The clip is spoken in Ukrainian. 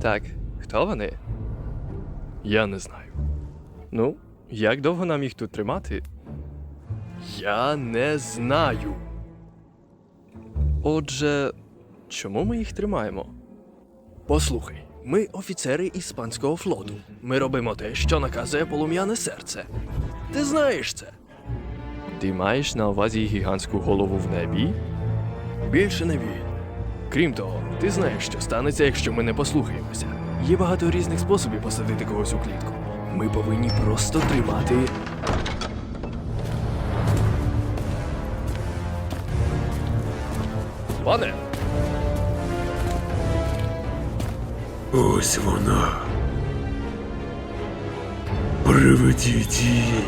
Так, хто вони? Я не знаю. Ну, як довго нам їх тут тримати? Я не знаю. Отже, чому ми їх тримаємо? Послухай, ми офіцери іспанського флоту. Ми робимо те, що наказує полум'яне серце. Ти знаєш це. Ти маєш на увазі гігантську голову в небі? Більше не він. Крім того, ти знаєш, що станеться, якщо ми не послухаємося. Є багато різних способів посадити когось у клітку. Ми повинні просто тримати. Пане! Ось вона. Приведіть її.